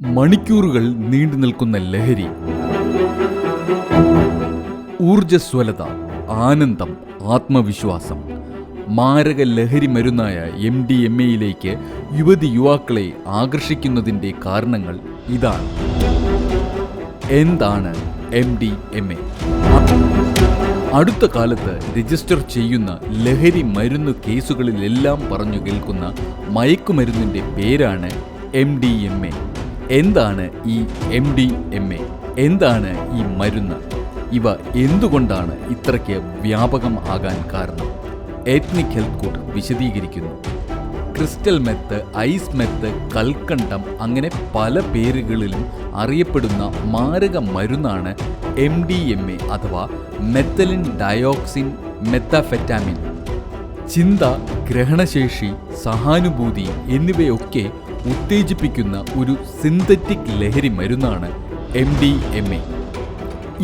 മണിക്കൂറുകൾ നീണ്ടു നിൽക്കുന്ന ലഹരി. ഊർജസ്വലത ആനന്ദം ആത്മവിശ്വാസം. മാരക ലഹരി മരുന്നായ എം ഡി എം എയിലേക്ക് യുവതി യുവാക്കളെ ആകർഷിക്കുന്നതിന്റെ കാരണങ്ങൾ ഇതാണ്. എന്താണ് എം ഡി എം എ? അടുത്ത കാലത്ത് രജിസ്റ്റർ ചെയ്യുന്ന ലഹരി മരുന്ന് കേസുകളിലെല്ലാം പറഞ്ഞു കേൾക്കുന്ന മയക്കുമരുന്നിന്റെ പേരാണ് എം ഡി എം എ. എന്താണ് ഈ എം ഡി എം എ എന്താണ് ഈ മരുന്ന്? ഇവ എന്തുകൊണ്ടാണ് ഇത്രയ്ക്ക് വ്യാപകം ആകാൻ കാരണം? എത്നിക് ഹെൽത്ത് കോഡ് വിശദീകരിക്കുന്നു. ക്രിസ്റ്റൽ മെത്ത് ഐസ് മെത്ത് കൽക്കണ്ടം അങ്ങനെ പല പേരുകളിലും അറിയപ്പെടുന്ന മാരക മരുന്നാണ് എം ഡി എം എ അഥവാ മെത്തലിൻ ഡയോക്സിൻ മെത്തഫെറ്റാമിൻ ചിന്ത ഗ്രഹണശേഷി സഹാനുഭൂതി എന്നിവയൊക്കെ ഉത്തേജിപ്പിക്കുന്ന ഒരു സിന്തറ്റിക് ലഹരി മരുന്നാണ് എം ഡി എം എ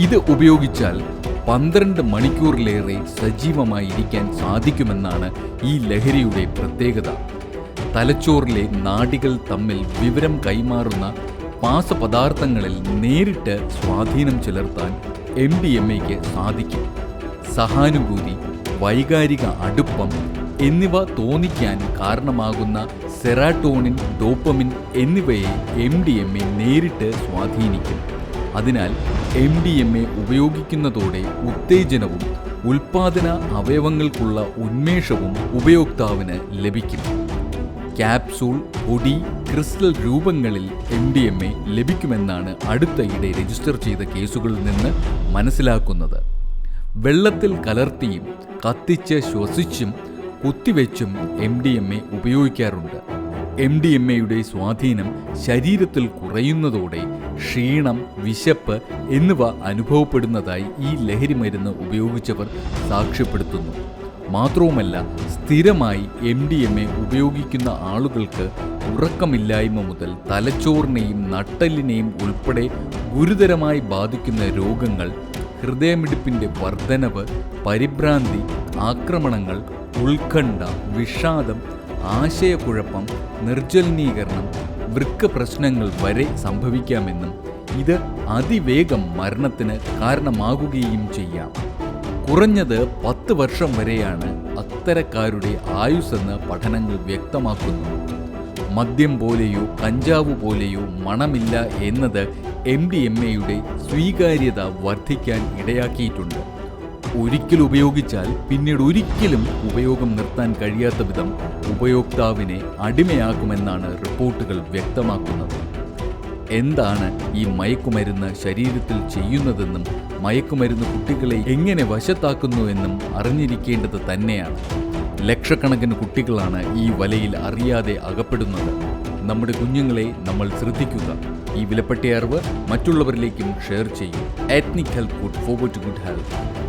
ഇത് ഉപയോഗിച്ചാൽ പന്ത്രണ്ട് മണിക്കൂറിലേറെ സജീവമായി ഇരിക്കാൻ സാധിക്കുമെന്നാണ് ഈ ലഹരിയുടെ പ്രത്യേകത. തലച്ചോറിലെ നാടികൾ തമ്മിൽ വിവരം കൈമാറുന്ന പാസപദാർത്ഥങ്ങളിൽ നേരിട്ട് സ്വാധീനം ചെലുത്താൻ എം ഡി എം എക്ക് സാധിക്കും. സഹാനുഭൂതി വൈകാരിക അടുപ്പം എന്നിവ തോന്നിക്കാൻ കാരണമാകുന്ന സെറാട്ടോണിൻ ഡോപ്പമിൻ എന്നിവയെ എം ഡി എം എ നേരിട്ട് സ്വാധീനിക്കും. അതിനാൽ എം ഡി എം എ ഉപയോഗിക്കുന്നതോടെ ഉത്തേജനവും ഉൽപാദന അവയവങ്ങൾക്കുള്ള ഉന്മേഷവും ഉപയോക്താവിന് ലഭിക്കും. ക്യാപ്സൂൾ പൊടി ക്രിസ്റ്റൽ രൂപങ്ങളിൽ എം ഡി എം എ ലഭിക്കുമെന്നാണ് അടുത്തയിടെ രജിസ്റ്റർ ചെയ്ത കേസുകളിൽ നിന്ന് മനസ്സിലാക്കുന്നത്. വെള്ളത്തിൽ കലർത്തിയും കത്തിച്ച് ശ്വസിച്ചും കുത്തിവെച്ചും എം ഡി എം എ ഉപയോഗിക്കാറുണ്ട്. എം ഡി എം എയുടെ സ്വാധീനം ശരീരത്തിൽ കുറയുന്നതോടെ ക്ഷീണം വിശപ്പ് എന്നിവ അനുഭവപ്പെടുന്നതായി ഈ ലഹരി മരുന്ന് ഉപയോഗിച്ചവർ സാക്ഷ്യപ്പെടുത്തുന്നു. മാത്രവുമല്ല സ്ഥിരമായി എം ഡി എം എ ഉപയോഗിക്കുന്ന ആളുകൾക്ക് ഉറക്കമില്ലായ്മ മുതൽ തലച്ചോറിനെയും നട്ടലിനെയും ഉൾപ്പെടെ ഗുരുതരമായി ബാധിക്കുന്ന രോഗങ്ങൾ ഹൃദയമിടിപ്പിന്റെ വർധനവ് പരിഭ്രാന്തി ആക്രമണങ്ങൾ ഉത്കണ്ഠ വിഷാദം ആശയക്കുഴപ്പം നിർജലീകരണം വൃക്ക പ്രശ്നങ്ങൾ വരെ സംഭവിക്കാമെന്നും ഇത് അതിവേഗം മരണത്തിന് കാരണമാകുകയും ചെയ്യാം. കുറഞ്ഞത് പത്ത് വർഷം വരെയാണ് അത്തരക്കാരുടെ ആയുസ്സെന്ന് പഠനങ്ങൾ വ്യക്തമാക്കുന്നു. മദ്യം പോലെയോ കഞ്ചാവ് പോലെയോ മണമില്ല എന്നത് എം ഡി എം എയുടെ സ്വീകാര്യത വർദ്ധിക്കാൻ ഇടയാക്കിയിട്ടുണ്ട്. ഒരിക്കൽ ഉപയോഗിച്ചാൽ പിന്നീട് ഒരിക്കലും ഉപയോഗം നിർത്താൻ കഴിയാത്ത വിധം ഉപയോക്താവിനെ അടിമയാക്കുമെന്നാണ് റിപ്പോർട്ടുകൾ വ്യക്തമാക്കുന്നത്. എന്താണ് ഈ മയക്കുമരുന്ന് ശരീരത്തിൽ ചെയ്യുന്നതെന്നും മയക്കുമരുന്ന് കുട്ടികളെ എങ്ങനെ വശത്താക്കുന്നുവെന്നും അറിഞ്ഞിരിക്കേണ്ടത് തന്നെയാണ്. ലക്ഷക്കണക്കിന് കുട്ടികളാണ് ഈ വലയിൽ അറിയാതെ അകപ്പെടുന്നത്. നമ്മുടെ കുഞ്ഞുങ്ങളെ നമ്മൾ ശ്രദ്ധിക്കുക. ഈ വിലപ്പെട്ട അറിവ് മറ്റുള്ളവരിലേക്കും ഷെയർ ചെയ്യും. Ethnic health good forward to good health